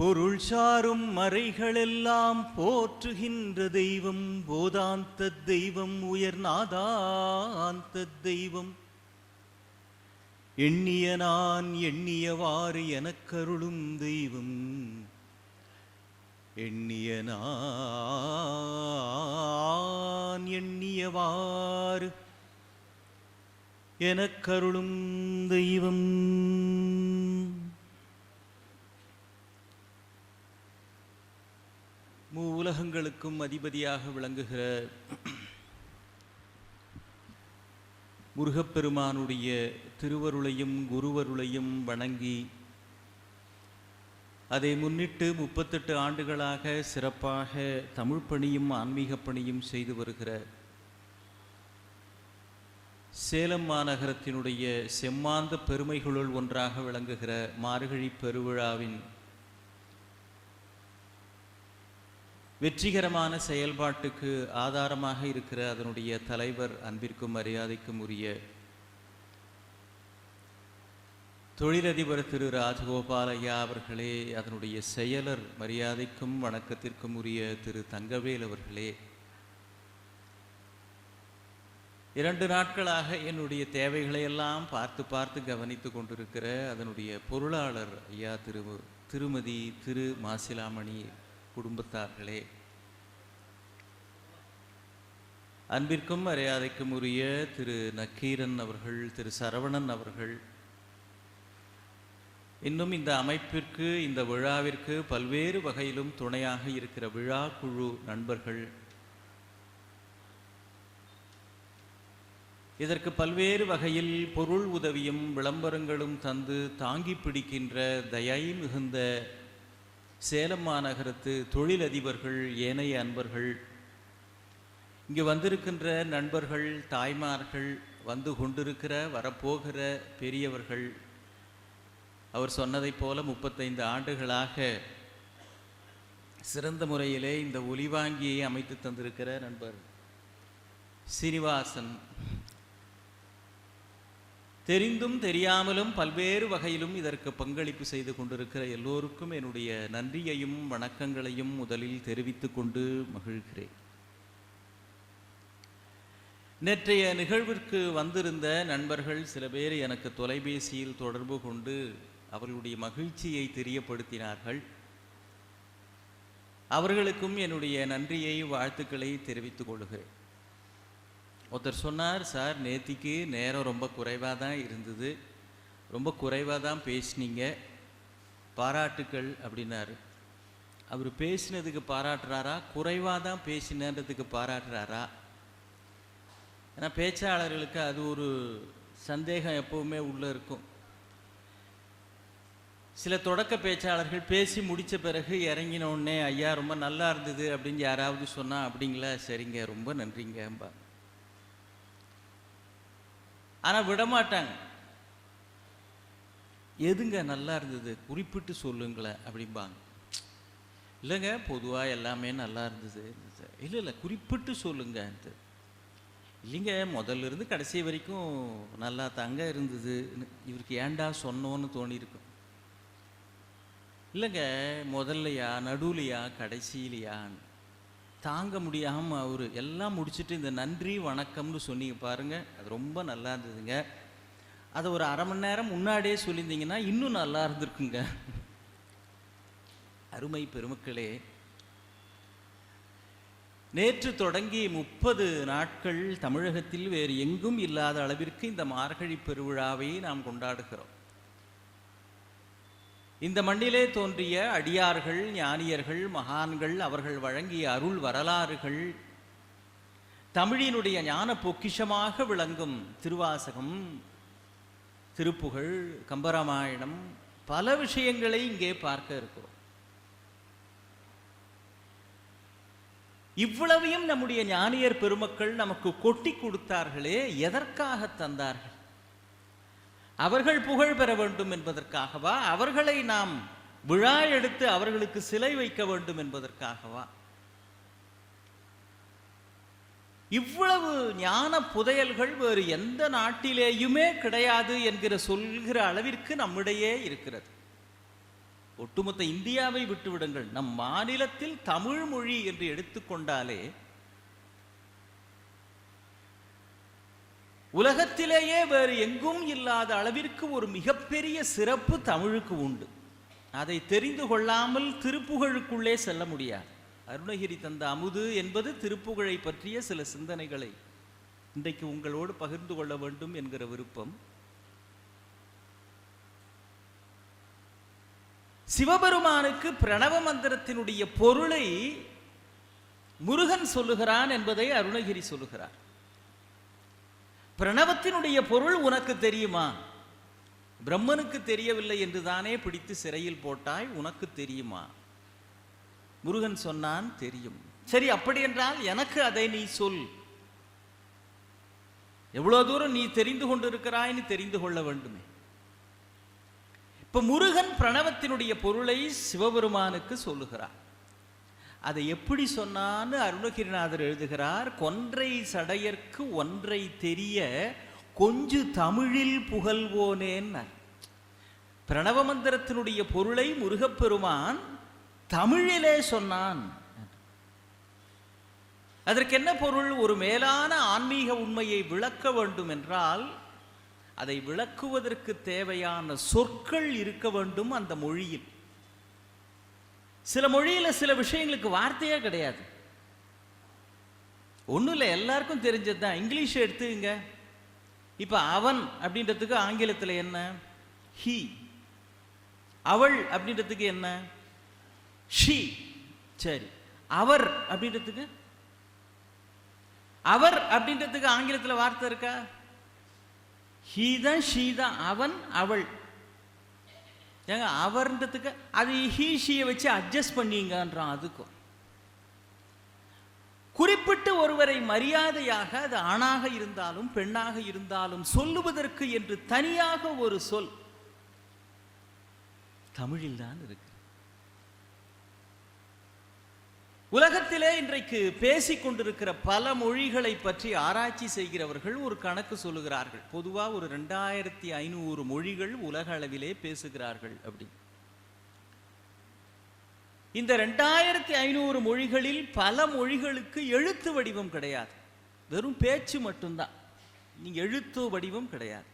பொருள் சாரும் மறைகளெல்லாம் போற்றுகின்ற தெய்வம் போதாந்த தெய்வம் உயர்நாதாந்த தெய்வம். எண்ணிய நான் எண்ணியவாறு எனக்கருளும் தெய்வம். எண்ணிய நான் எண்ணியவாறு எனக்கருளும் தெய்வம். மூவுலகங்களுக்கும் அதிபதியாக விளங்குகிற முருகப்பெருமானுடைய திருவருளையும் குருவருளையும் வணங்கி அதை முன்னிட்டு முப்பத்தெட்டு ஆண்டுகளாக சிறப்பாக தமிழ் பணியும் ஆன்மீக பணியும் செய்து வருகிற சேலம் மாநகரத்தினுடைய செம்மாந்த பெருமைகளுள் ஒன்றாக விளங்குகிற மார்கழி பெருவிழாவின் வெற்றிகரமான செயல்பாட்டுக்கு ஆதாரமாக இருக்கிற அதனுடைய தலைவர் அன்பிற்கும் மரியாதைக்கும் உரிய தொழிலதிபர் திரு ராஜகோபால் ஐயா அவர்களே அதனுடைய செயலர் மரியாதைக்கும் வணக்கத்திற்கும் உரிய திரு தங்கவேல் அவர்களே இரண்டு நாட்களாக என்னுடைய தேவைகளை எல்லாம் பார்த்து பார்த்து கவனித்து கொண்டிருக்கிற அதனுடைய பொருளாளர் ஐயா திரு திருமதி திரு மாசிலாமணி குடும்பத்தார்களே. அன்பிற்கும் மரியாதைக்கும் உரிய திரு நக்கீரன் அவர்கள் திரு சரவணன் அவர்கள் இன்னும் இந்த அமைப்பிற்கு இந்த விழாவிற்கு பல்வேறு வகையிலும் துணையாக இருக்கிற விழா குழு நண்பர்கள். இதற்கு பல்வேறு வகையில் பொருள் உதவியும் விளம்பரங்களும் தந்து தாங்கி பிடிக்கின்ற தயை மிகுந்த சேலம் மாநகரத்து தொழிலதிபர்கள் ஏனைய அன்பர்கள் இங்கே வந்திருக்கின்ற நண்பர்கள் தாய்மார்கள் வந்து கொண்டிருக்கிற வரப்போகிற பெரியவர்கள் அவர் சொன்னதைப் போல முப்பத்தைந்து ஆண்டுகளாக சிறந்த முறையிலே இந்த ஒலிவாங்கியை அமைத்து தந்திருக்கிற நண்பர் சீனிவாசன். தெரிந்தும் தெரியாமலும் பல்வேறு வகையிலும் இதற்கு பங்களிப்பு செய்து கொண்டிருக்கிற எல்லோருக்கும் என்னுடைய நன்றியையும் வணக்கங்களையும் முதலில் தெரிவித்துக் கொண்டு மகிழ்கிறேன். நேற்றைய நிகழ்விற்கு வந்திருந்த நண்பர்கள் சில பேர் எனக்கு தொலைபேசியில் தொடர்பு கொண்டு அவர்களுடைய மகிழ்ச்சியை தெரியப்படுத்தினார்கள். அவர்களுக்கும் என்னுடைய நன்றியை வாழ்த்துக்களை தெரிவித்துக் கொள்கிறேன். ஒருத்தர் சொன்னார் சார் நேத்திக்கு நேரம் ரொம்ப குறைவாக தான் இருந்தது. ரொம்ப குறைவாக தான் பேசினீங்க. பாராட்டுக்கள் அப்படின்னாரு. அவர் பேசினதுக்கு பாராட்டுறாரா? குறைவாக தான் பேசினன்றதுக்கு பாராட்டுறாரா? ஏன்னா பேச்சாளர்களுக்கு அது ஒரு சந்தேகம் எப்பவுமே உள்ளே இருக்கும். சில தொடக்க பேச்சாளர்கள் பேசி முடித்த பிறகு இறங்கின உடனே ஐயா ரொம்ப நல்லா இருந்தது அப்படின்னு யாராவது சொன்னால் அப்படிங்களா? சரிங்க ரொம்ப நன்றிங்கம்பா ஆனால் விடமாட்டாங்க. எதுங்க நல்லா இருந்தது? குறிப்பிட்டு சொல்லுங்களேன் அப்படிம்பாங்க. இல்லைங்க பொதுவாக எல்லாமே நல்லா இருந்தது. இல்லை இல்லை குறிப்பிட்டு சொல்லுங்க இல்லைங்க முதல்ல இருந்து கடைசி வரைக்கும் நல்லா தங்க இருந்தது. இவருக்கு ஏண்டா சொன்னோன்னு தோணியிருக்கும். இல்லைங்க முதல்லையா நடுவுலையா கடைசியிலையான்னு. தாங்க முடியாமல் அவர் எல்லாம் முடிச்சுட்டு இந்த நன்றி வணக்கம்னு சொன்னீங்க பாருங்க. அது ரொம்ப நல்லா இருந்ததுங்க. அதை ஒரு அரை மணி நேரம் முன்னாடியே சொல்லியிருந்தீங்கன்னா இன்னும் நல்லா இருந்திருக்குங்க. அருமை பெருமக்களே நேற்று தொடங்கி முப்பது நாட்கள் தமிழகத்தில் வேறு எங்கும் இல்லாத அளவிற்கு இந்த மார்கழி பெருவிழாவை நாம் கொண்டாடுகிறோம். இந்த மண்ணிலே தோன்றிய அடியார்கள் ஞானியர்கள் மகான்கள் அவர்கள் வழங்கிய அருள் வரலாறுகள் தமிழினுடைய ஞான பொக்கிஷமாக விளங்கும் திருவாசகம் திருப்புகழ் கம்பராமாயணம் பல விஷயங்களை இங்கே பார்க்க இருக்கிறோம். இவ்வளவையும் நம்முடைய ஞானியர் பெருமக்கள் நமக்கு கொட்டி கொடுத்தார்களே எதற்காக தந்தார்கள்? அவர்கள் புகழ் பெற வேண்டும் என்பதற்காகவா? அவர்களை நாம் விழா எடுத்து அவர்களுக்கு சிலை வைக்க வேண்டும் என்பதற்காகவா? இவ்வளவு ஞான புதையல்கள் வேறு எந்த நாட்டிலேயுமே கிடையாது என்கிற சொல்கிற அளவிற்கு நம்மிடையே இருக்கிறது. ஒட்டுமொத்த இந்தியாவை விட்டுவிடுங்கள். நம் மாநிலத்தில் தமிழ் மொழி என்று எடுத்துக்கொண்டாலே உலகத்திலேயே வேறு எங்கும் இல்லாத அளவிற்கு ஒரு மிகப்பெரிய சிறப்பு தமிழுக்கு உண்டு. அதை தெரிந்து கொள்ளாமல் திருப்புகழுக்குள்ளே செல்ல முடியாது. அருணகிரி தந்த அமுது என்பது திருப்புகழை பற்றிய சில சிந்தனைகளை இன்றைக்கு உங்களோடு பகிர்ந்து கொள்ள வேண்டும் என்கிற விருப்பம். சிவபெருமானுக்கு பிரணவ மந்திரத்தினுடைய பொருளை முருகன் சொல்லுகிறான் என்பதை அருணகிரி சொல்லுகிறார். பிரணவத்தினுடைய பொருள் உனக்கு தெரியுமா? பிரம்மனுக்கு தெரியவில்லை என்று தானே பிடித்து சிறையில் போட்டாய் உனக்கு தெரியுமா? முருகன் சொன்னான் தெரியும். சரி அப்படி என்றால் எனக்கு அதை நீ சொல். எவ்வளவு தூரம் நீ தெரிந்து கொண்டிருக்கிறாய்னு தெரிந்து கொள்ள வேண்டுமே. இப்ப முருகன் பிரணவத்தினுடைய பொருளை சிவபெருமானுக்கு சொல்லுகிறார். அதை எப்படி சொன்னான்னு அருணகிரிநாதர் எழுதுகிறார் கொன்றை சடையர்க்கு ஒன்றை தெரிய கொஞ்சு தமிழில் புகழ்வோனேன்னார் பிரணவ மந்திரத்தினுடைய பொருளை முருகப்பெருமான் தமிழிலே சொன்னான். அதற்கு என்ன பொருள்? ஒரு மேலான ஆன்மீக உண்மையை விளக்க வேண்டும் என்றால் அதை விளக்குவதற்கு தேவையான சொற்கள் இருக்க வேண்டும் அந்த மொழியில். சில மொழியில சில விஷயங்களுக்கு வார்த்தையே கிடையாது. ஒன்றும் இல்லை எல்லாருக்கும் தெரிஞ்சது தான் இங்கிலீஷ் எடுத்துங்க. இப்போ அவன் அப்படின்றதுக்கு ஆங்கிலத்தில் என்ன? ஹி அவள் அப்படின்றதுக்கு என்ன? ஷி சரி. அவர் அப்படின்றதுக்கு? அவர் அப்படின்றதுக்கு ஆங்கிலத்தில் வார்த்தை இருக்கா? ஹீ தான் ஷீ தான். அவன் அவள். ஏங்க அவர்ன்றதுக்கு அது ஹீஷியை வச்சு அட்ஜஸ்ட் பண்ணிங்கன்றான் அதுக்கும். குறிப்பிட்டு ஒருவரை மரியாதையாக அது ஆணாக இருந்தாலும் பெண்ணாக இருந்தாலும் சொல்லுவதற்கு என்று தனியாக ஒரு சொல் தமிழில் தான் இருக்கு. உலகத்திலே இன்றைக்கு பேசிக் கொண்டிருக்கிற பல மொழிகளை பற்றி ஆராய்ச்சி செய்கிறவர்கள் ஒரு கணக்கு சொல்லுகிறார்கள். பொதுவா ஒரு ரெண்டாயிரத்தி ஐநூறு மொழிகள் உலக அளவிலே பேசுகிறார்கள் அப்படி இந்த ரெண்டாயிரத்தி ஐநூறு மொழிகளில் பல மொழிகளுக்கு எழுத்து வடிவம் கிடையாது. வெறும் பேச்சு மட்டும்தான். நீங்க எழுத்து வடிவம் கிடையாது.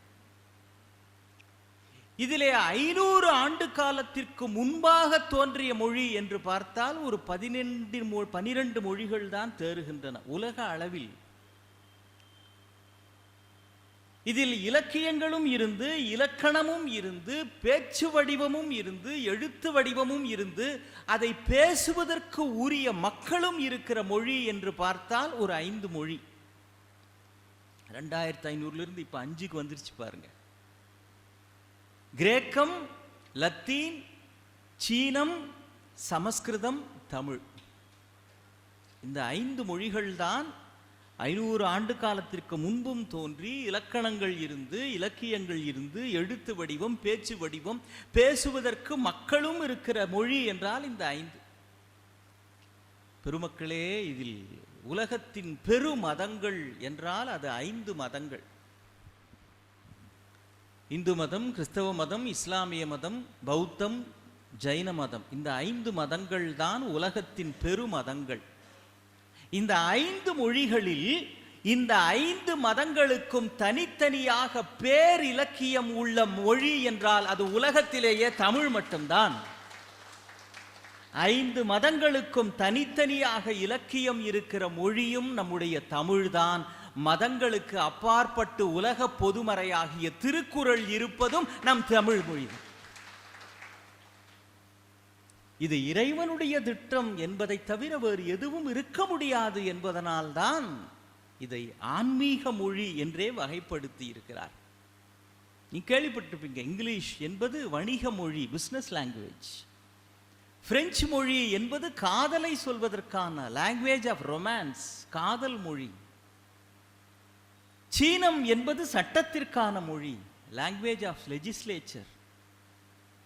இதிலே ஐநூறு ஆண்டு காலத்திற்கு முன்பாக தோன்றிய மொழி என்று பார்த்தால் ஒரு பதினெண்டு பனிரெண்டு மொழிகள் தான் தேறுகின்றன உலக அளவில். இதில் இலக்கியங்களும் இருந்து இலக்கணமும் இருந்து பேச்சு வடிவமும் இருந்து எழுத்து வடிவமும் இருந்து அதை பேசுவதற்கு உரிய மக்களும் இருக்கிற மொழி என்று பார்த்தால் ஒரு ஐந்து மொழி. ரெண்டாயிரத்தி ஐநூறுல இருந்து அஞ்சுக்கு வந்துருச்சு பாருங்க. கிரேக்கம் லத்தீன் சீனம் சமஸ்கிருதம் தமிழ். இந்த ஐந்து மொழிகள் தான் ஐநூறு ஆண்டு காலத்திற்கு முன்பும் தோன்றி இலக்கணங்கள் இருந்து இலக்கியங்கள் இருந்து எழுத்து வடிவம் பேச்சு வடிவம் பேசுவதற்கு மக்களும் இருக்கிற மொழி என்றால் இந்த ஐந்து. பெருமக்களே இதில் உலகத்தின் பெரு மதங்கள் என்றால் அது ஐந்து மதங்கள். இந்து மதம் கிறிஸ்தவ மதம் இஸ்லாமிய மதம் பௌத்தம் ஜைன மதம். இந்த ஐந்து மதங்கள் தான் உலகத்தின் பெரு மதங்கள். இந்த ஐந்து மொழிகளில் இந்த ஐந்து மதங்களுக்கும் தனித்தனியாக பேர் இலக்கியம் உள்ள மொழி என்றால் அது உலகத்திலேயே தமிழ் மட்டும்தான். ஐந்து மதங்களுக்கும் தனித்தனியாக இலக்கியம் இருக்கிற மொழியும் நம்முடைய தமிழ்தான். மதங்களுக்கு அப்பாற்பட்டு உலக பொதுமறையாகிய திருக்குறள் இருப்பதும் நம் தமிழ் மொழி. இது இறைவனுடைய திட்டம் என்பதை தவிர வேறு எதுவும் இருக்க முடியாது என்பதனால்தான் இதை ஆன்மீக மொழி என்றே வகைப்படுத்தி இருக்கிறார். நீ கேள்விப்பட்டிருப்பீங்க இங்கிலீஷ் என்பது வணிக மொழி பிஸ்னஸ் லாங்குவேஜ் பிரெஞ்சு மொழி என்பது காதலை சொல்வதற்கான லாங்குவேஜ் ஆஃப் ரொமான்ஸ் காதல் மொழி. சீனம் என்பது சட்டத்திற்கான மொழி லாங்குவேஜ் ஆஃப் லெஜிஸ்லேச்சர்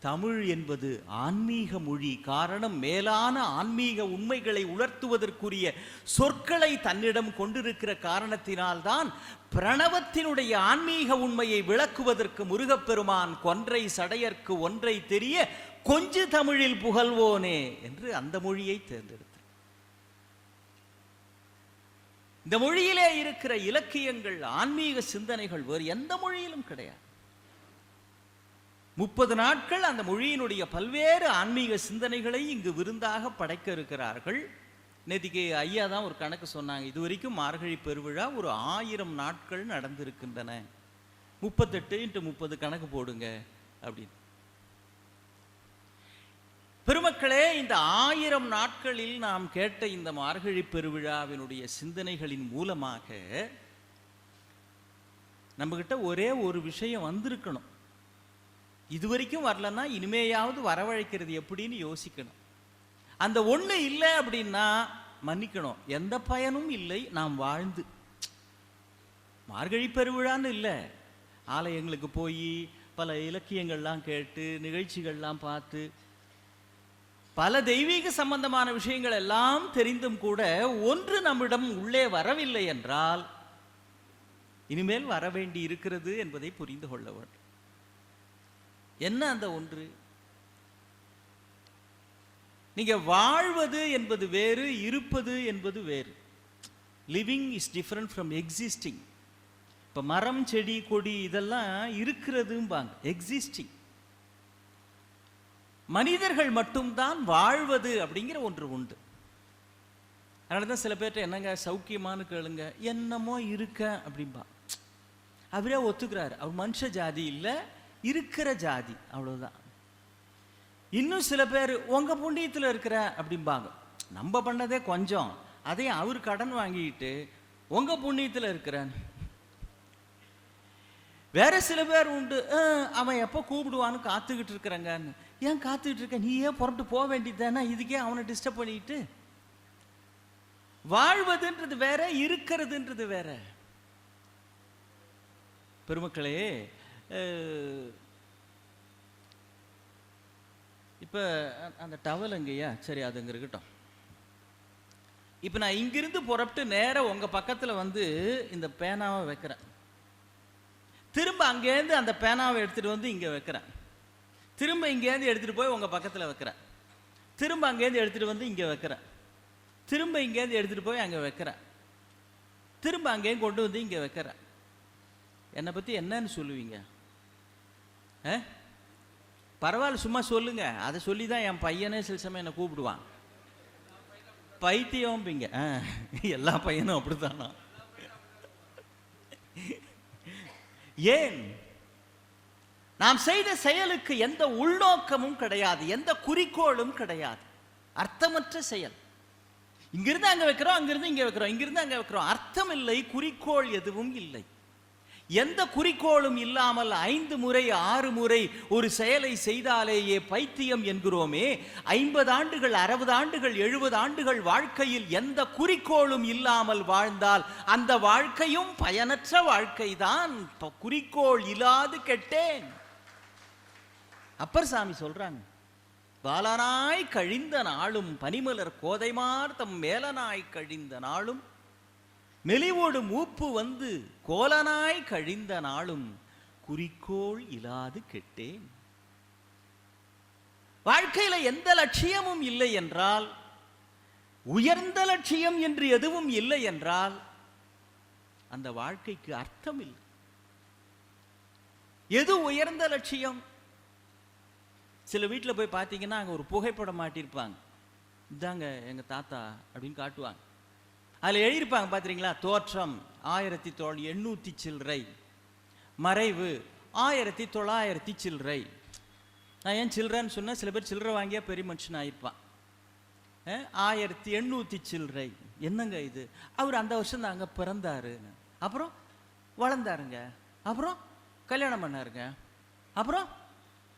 தமிழ் என்பது ஆன்மீக மொழி காரணம் மேலான ஆன்மீக உண்மைகளை உணர்த்துவதற்குரிய சொற்களை தன்னிடம் கொண்டிருக்கிற காரணத்தினால்தான் பிரணவத்தினுடைய ஆன்மீக உண்மையை விளக்குவதற்கு முருகப்பெருமான் கொன்றை சடையர்க்கு ஒன்றை தெரிய கொஞ்சு தமிழில் புகழ்வோனே என்று அந்த மொழியை தேர்ந்தெடுத்தார். இந்த மொழியிலே இருக்கிற இலக்கியங்கள் ஆன்மீக சிந்தனைகள் வேறு எந்த மொழியிலும் கிடையாது. முப்பது நாட்கள் அந்த மொழியினுடைய பல்வேறு ஆன்மீக சிந்தனைகளை இங்கு விருந்தாக படைக்க இருக்கிறார்கள். நேத்திக்கு ஐயா தான் ஒரு கணக்கு சொன்னாங்க இது வரைக்கும் மார்கழி பெருவிழா ஒரு ஆயிரம் நாட்கள் நடந்திருக்கின்றன. முப்பத்தெட்டு இன்ட்டு முப்பது கணக்கு போடுங்க அப்படின்னு. மக்களே இந்த ஆயிரம் நாட்களில் நாம் கேட்ட இந்த மார்கழி பெருவிழாவினுடைய சிந்தனைகளின் மூலமாக நம்மகிட்ட ஒரே ஒரு விஷயம் வந்திருக்கணும். இது வரைக்கும் வரலன்னா இனிமேயாவது வரவழைக்கிறது எப்படின்னு யோசிக்கணும். அந்த ஒண்ணு இல்லை அப்படின்னா மன்னிக்கணும். எந்த பயனும் இல்லை நாம் வாழ்ந்து. மார்கழி பெருவிழான்னு இல்லை. ஆலயங்களுக்கு போய் பல இலக்கியங்கள்லாம் கேட்டு நிகழ்ச்சிகள்லாம் பார்த்து பல தெய்வீக சம்பந்தமான விஷயங்கள் எல்லாம் தெரிந்தும் கூட ஒன்று நம்மிடம் உள்ளே வரவில்லை என்றால் இனிமேல் வர வேண்டி இருக்கிறது என்பதை புரிந்து கொள்ள வேண்டும். என்ன அந்த ஒன்று? நீங்க வாழ்வது என்பது வேறு இருப்பது என்பது வேறு. Living is different from existing இப்போ மரம் செடி கொடி இதெல்லாம் இருக்கிறதும்பாங்க. எக்ஸிஸ்டிங் மனிதர்கள் மட்டும்தான் வாழ்வது அப்படிங்கிற ஒன்று உண்டு. அதனால தான் சில பேர்கிட்ட என்னங்க சௌக்கியமானு கேளுங்க. என்னமோ இருக்க அப்படிம்பா. அவரே ஒத்துக்கிறாரு. அவர் மனுஷ ஜாதி இல்லை இருக்கிற ஜாதி. அவ்வளவுதான். இன்னும் சில பேர் உங்க புண்ணியத்தில் இருக்கிற அப்படிம்பாங்க. நம்ம பண்ணதே கொஞ்சம். அதையும் அவர் கடன் வாங்கிட்டு உங்க புண்ணியத்தில் இருக்கிறான். வேற சில பேர் உண்டு. அவன் எப்போ கூப்பிடுவான்னு காத்துக்கிட்டு இருக்கிறாங்கன்னு. ஏன் காத்துக்கிட்டு இருக்க? நீ ஏன் புறப்பட்டு போக வேண்டியதுதானே? இதுக்கே அவனை டிஸ்டர்ப் பண்ணிட்டு வாழ்வதுன்றது வேற இருக்கிறதுன்றது வேற. பெருமக்களே இப்போ இப்ப அந்த டவல் எங்கய்யா? சரி அதுங்க இருக்கட்டும். இப்ப நான் இங்கிருந்து புறப்பட்டு நேரா உங்க பக்கத்துல வந்து இந்த பேனாவை வைக்கிறேன். திரும்ப அங்கேருந்து அந்த பேனாவை எடுத்துட்டு வந்து இங்க வைக்கிறேன். திரும்ப இங்கேருந்து எடுத்துகிட்டு போய் உங்கள் பக்கத்தில் வைக்கிறேன். திரும்ப அங்கேருந்து எடுத்துட்டு வந்து இங்கே வைக்கிறேன். திரும்ப இங்கேருந்து எடுத்துகிட்டு போய் அங்கே வைக்கிறேன். திரும்ப அங்கேயும் கொண்டு வந்து இங்கே வைக்கிறேன். என்னை பற்றி என்னன்னு சொல்லுவீங்க? ஆ? பரவாயில்ல சும்மா சொல்லுங்க. அதை சொல்லி தான் என் பையனே சில சமயம் என்னை கூப்பிடுவான். பைத்தியம்பிங்க ஆ, எல்லா பையனும் அப்படித்தானா? ஏன்? நாம் செய்த செயலுக்கு எந்த உள்நோக்கமும் கிடையாது எந்த குறிக்கோளும் கிடையாது. அர்த்தமற்ற செயல். இங்கிருந்து அங்க வைக்கிறோம் அங்கிருந்து இங்க வைக்கிறோம் இங்கிருந்து அங்க வைக்கிறோம். அர்த்தம் இல்லை குறிக்கோள் எதுவும் இல்லை. எந்த குறிக்கோளும் இல்லாமல் ஐந்து முறை ஆறு முறை ஒரு செயலை செய்தாலேயே பைத்தியம் என்கிறோமே ஐம்பது ஆண்டுகள் அறுபது ஆண்டுகள் எழுபது ஆண்டுகள் வாழ்க்கையில் எந்த குறிக்கோளும் இல்லாமல் வாழ்ந்தால் அந்த வாழ்க்கையும் பயனற்ற வாழ்க்கைதான். ப- குறிக்கோள் இல்லாது கெட்டேன். அப்பர் சாமி சொல்றாங்க பாலனாய் கழிந்த நாளும் பனிமலர் கோதைமார் தம் மேலனாய் கழிந்த நாளும் மெலிவோடு மூப்பு வந்து கோலனாய் கழிந்த நாளும் குறிக்கோள் இல்லாது கெட்டேன். வாழ்க்கையில எந்த லட்சியமும் இல்லை என்றால் உயர்ந்த லட்சியம் என்று எதுவும் இல்லை என்றால் அந்த வாழ்க்கைக்கு அர்த்தம் இல்லை. எது உயர்ந்த லட்சியம்? சில வீட்டில் போய் பார்த்தீங்கன்னா அங்கே ஒரு புகைப்படம் மாட்டியிருப்பாங்க. இதாங்க எங்கள் தாத்தா அப்படின்னு காட்டுவாங்க. அதில் எழுதியிருப்பாங்க பார்த்துறீங்களா தோற்றம் ஆயிரத்தி தொள் எண்ணூற்றி சில்லறை. மறைவு ஆயிரத்தி தொள்ளாயிரத்தி சில்லறை. நான் ஏன் சில்லறன்னு சொன்னால் சில பேர் சில்லறை வாங்கியா பெரிய மனுஷன் ஆயிருப்பான். ஆயிரத்தி எண்ணூற்றி சில்லறை. என்னங்க இது? அவர் அந்த வருஷம் அங்கே பிறந்தாரு. அப்புறம் வளர்ந்தாருங்க. அப்புறம் கல்யாணம் பண்ணாருங்க. அப்புறம்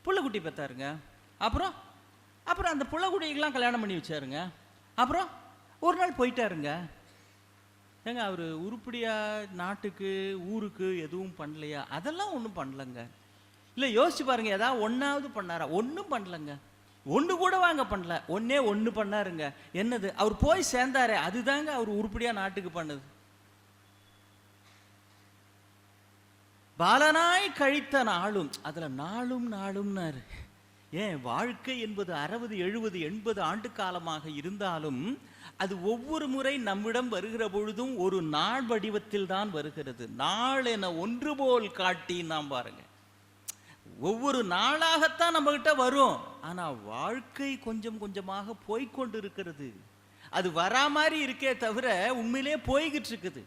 புள்ளக்குட்டி பெற்றாருங்க அப்புறம் அப்புறம் அந்த புள்ளக்குட்டிக்கெல்லாம் கல்யாணம் பண்ணி வச்சாருங்க. அப்புறம் ஒரு நாள் போயிட்டாருங்க. ஏங்க அவர் உருப்படியாக நாட்டுக்கு ஊருக்கு எதுவும் பண்ணலையா? அதெல்லாம் ஒன்றும் பண்ணலங்க. இல்லை யோசிச்சு பாருங்க ஏதாவது ஒன்றாவது பண்ணாரா? ஒன்றும் பண்ணலங்க. ஒன்று கூட வாங்க பண்ணல. ஒன்னே ஒன்று பண்ணாருங்க. என்னது அவர் போய் சேர்ந்தாரே அதுதாங்க அவர் உருப்படியாக நாட்டுக்கு பண்ணது. பாலனாய் கழித்த நாளும் அதுல நாளும் நாளும்னாரு. ஏன் வாழ்க்கை என்பது அறுபது எழுபது எண்பது ஆண்டு காலமாக இருந்தாலும் அது ஒவ்வொரு முறை நம்மிடம் வருகிற பொழுதும் ஒரு நாள் வடிவத்தில் தான் வருகிறது. நாள் என ஒன்று போல் காட்டி நாம் பாருங்க. ஒவ்வொரு நாளாகத்தான் நம்ம கிட்ட வரும். ஆனா வாழ்க்கை கொஞ்சம் கொஞ்சமாக போய்க்கொண்டு இருக்கிறது அது வரா மாதிரி இருக்கே தவிர உண்மையிலே போய்கிட்டு இருக்குது.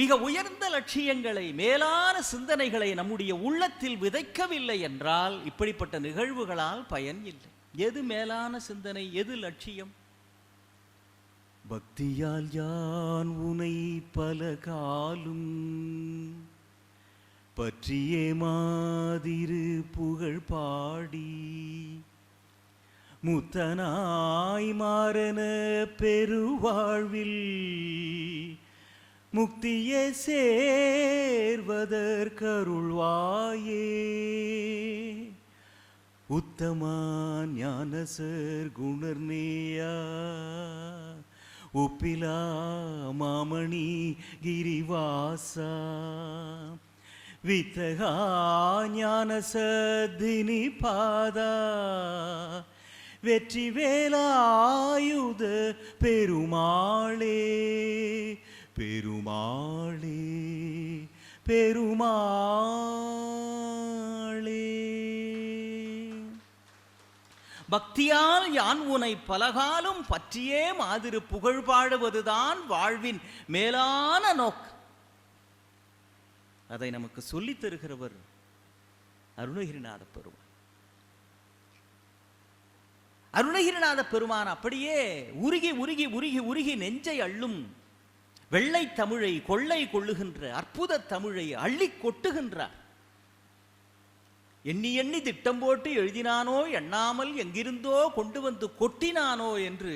மிக உயர்ந்த லட்சியங்களை மேலான சிந்தனைகளை நம்முடைய உள்ளத்தில் விதைக்கவில்லை என்றால் இப்படிப்பட்ட நிகழ்வுகளால் பயன் இல்லை. எது மேலான சிந்தனை எது லட்சியம்? பக்தியால் யான் உனை பல காலும் பற்றியே மாதிரு புகழ் பாடி. முத்தனாய் மாறன பெருவாழ்வில் முக்தியே சேர்வதற்கருள்வாயே. உத்தமான் ஞானசர் குணர்நேயா. ஒப்பிலா மாமணி கிரிவாசா. வித்தகா ஞான சத்தினி பாதா. வெற்றி வேலாயுத பெருமாளே. பெருமாளே பெருமாளே. பக்தியால் யான் உனை பலகாலும் பற்றியே மாதிரி புகழ் பாடுவதுதான் வாழ்வின் மேலான நோக்கு அதை நமக்கு சொல்லித் தருகிறவர் அருணகிரிநாத பெருமான். அருணகிரிநாத பெருமான் அப்படியே உருகி உருகி உருகி உருகி நெஞ்சை அள்ளும் வெள்ளை தமிழை கொள்ளை கொள்ளுகின்ற அற்புத தமிழை அள்ளி கொட்டுகின்றார். எண்ணி எண்ணி திட்டம் போட்டு எழுதினானோ எண்ணாமல் எங்கிருந்தோ கொண்டு வந்து கொட்டினானோ என்று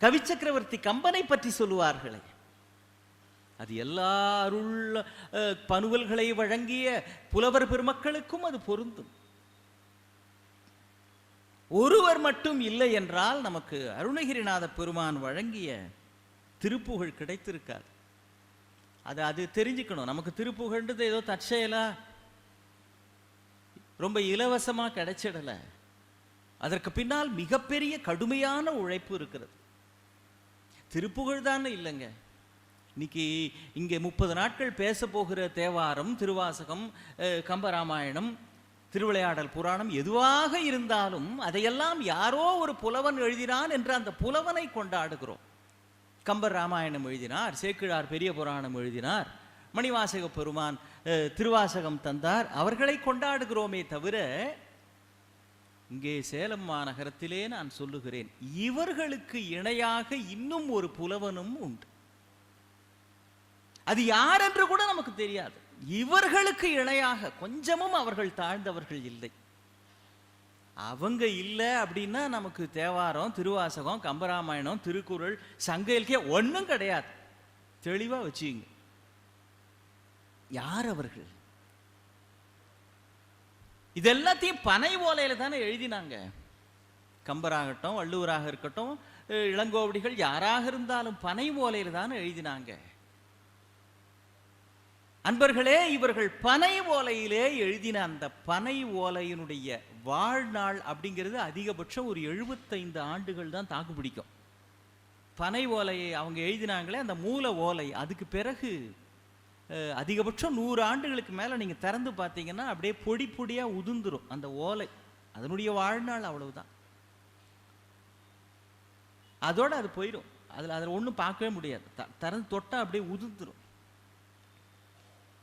கவிச்சக்கரவர்த்தி கம்பனை பற்றி சொல்லுவார்களே. அது எல்லா அருள் பனுவல்களை வழங்கிய புலவர் பெருமக்களுக்கும் அது பொருந்தும். ஒருவர் மட்டும் இல்லை என்றால் நமக்கு அருணகிரிநாத பெருமான் வழங்கிய திருப்புகழ் கிடைத்திருக்காது. அது அது தெரிஞ்சுக்கணும். நமக்கு திருப்புகழ்ன்றது ஏதோ தற்செயலா ரொம்ப இலவசமா கிடைச்சிடல. அதற்கு பின்னால் மிகப்பெரிய கடுமையான உழைப்பு இருக்கிறது. திருப்புகழ் தானே இல்லைங்க. இன்னைக்கு இங்கே முப்பது நாட்கள் பேச போகிற தேவாரம் திருவாசகம் கம்பராமாயணம் திருவிளையாடல் புராணம் எதுவாக இருந்தாலும் அதையெல்லாம் யாரோ ஒரு புலவன் எழுதினான் என்று அந்த புலவனை கொண்டாடுகிறோம். கம்பர் ராமாயணம் எழுதினார் சேக்கிழார் பெரிய புராணம் எழுதினார் மணிவாசக பெருமான் அஹ், திருவாசகம் தந்தார். அவர்களை கொண்டாடுகிறோமே தவிர இங்கே சேலம் மாநகரத்திலே நான் சொல்லுகிறேன் இவர்களுக்கு இணையாக இன்னும் ஒரு புலவனும் உண்டு. அது யார் என்று கூட நமக்கு தெரியாது. இவர்களுக்கு இணையாக கொஞ்சமும் அவர்கள் தாழ்ந்தவர்கள் இல்லை. அவங்க இல்லை அப்படின்னா நமக்கு தேவாரம் திருவாசகம் கம்பராமாயணம் திருக்குறள் சங்க இலக்கிய ஒன்றும் கிடையாது. தெளிவா வச்சுங்க. யார் அவர்கள்? இது எல்லாத்தையும் பனை ஓலையில் தானே எழுதினாங்க. கம்பராகட்டும் வள்ளுவராக இருக்கட்டும் இளங்கோவடிகள் யாராக இருந்தாலும் பனை ஓலையில் தானே எழுதினாங்க. அன்பர்களே இவர்கள் பனை ஓலையிலே எழுதின அந்த பனை ஓலையினுடைய வாழ்நாள் அப்படிங்கிறது அதிகபட்சம் ஒரு எழுபத்தைந்து ஆண்டுகள் தான் தாக்கு பிடிக்கும். பனை ஓலையை அவங்க எழுதினாங்களே அந்த மூல ஓலை அதுக்கு பிறகு அதிகபட்சம் நூறு ஆண்டுகளுக்கு மேலே நீங்கள் திறந்து பார்த்தீங்கன்னா அப்படியே பொடி பொடியாக உதிர்ந்துரும் அந்த ஓலை. அதனுடைய வாழ்நாள் அவ்வளவுதான். அதோடு அது போயிடும் அதில் அதில் ஒன்றும் பார்க்கவே முடியாது. த திறந்து தொட்டால் அப்படியே உதிர்ந்துரும்.